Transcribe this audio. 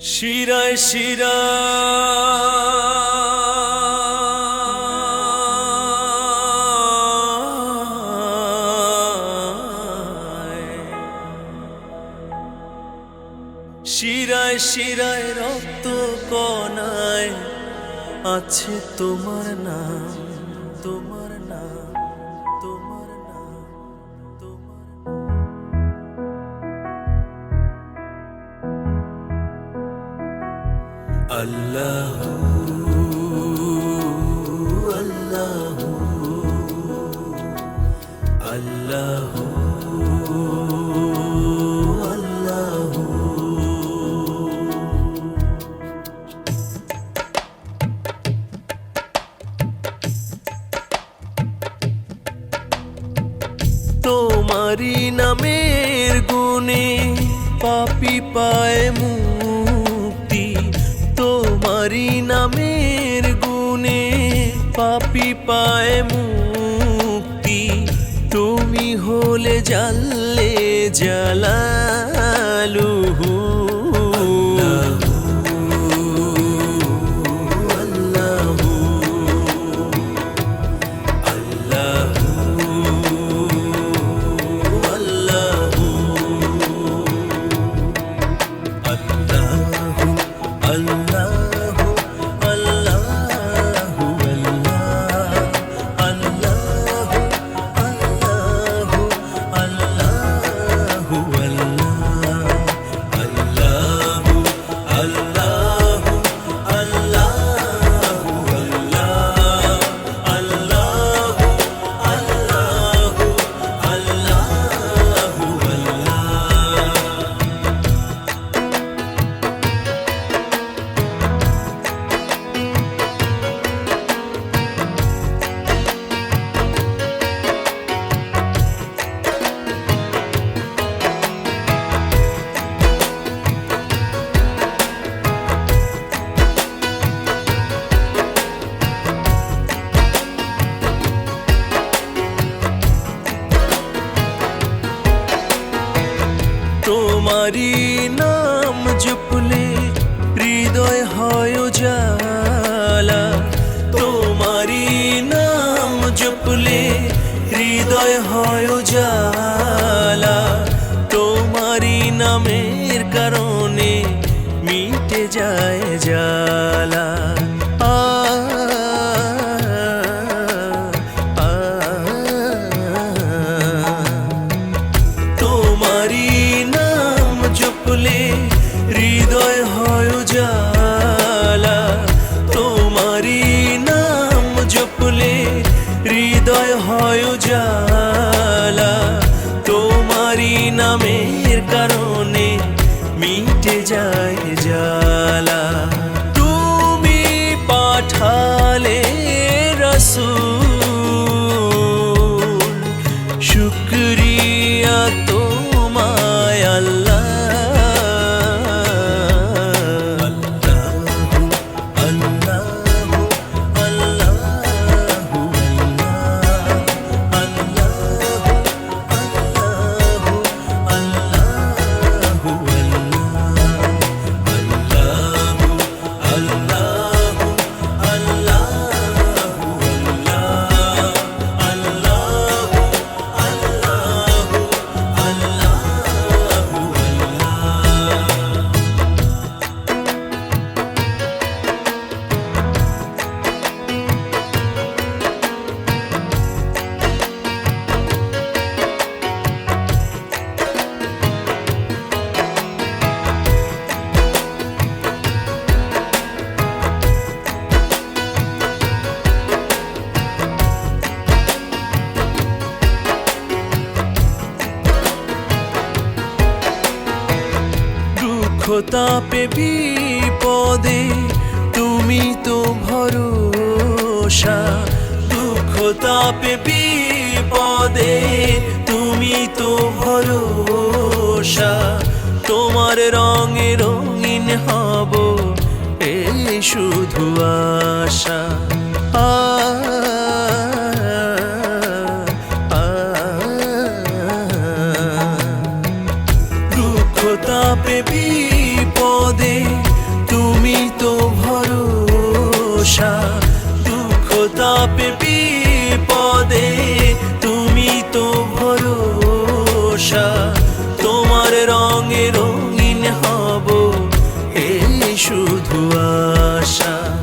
শিরায় শিরা শিরায় শিরায় রক্ত কনায় আছে তোমার নাম তোমার নাম। তোমারি নামের গুণে পাপি পায় পাপি পায় মুক্তি। তুমি হলে জানলে জালালুহু হৃদয় হয় জালা তোমারি নাম জপলে হৃদয় হয় জালা তোমারি নামের কারণে মিটে যায় জালা হৃদয় হয় জালা তোমারি নামের কারণে মিটে যায় তাপে বিপদে তুমি তো ভরসা। দুঃখ তাপে বিপদে তুমি তো ভরসা। তোমার রঙে রঙিন হব এই শুধু আশা। দুঃখ তাপে বিপদে তুমি তো ভরসা, দুঃখ তাপে বিপদে তুমি তো ভরসা, তোমার রঙে রঙিন হব, এই শুধু আশা।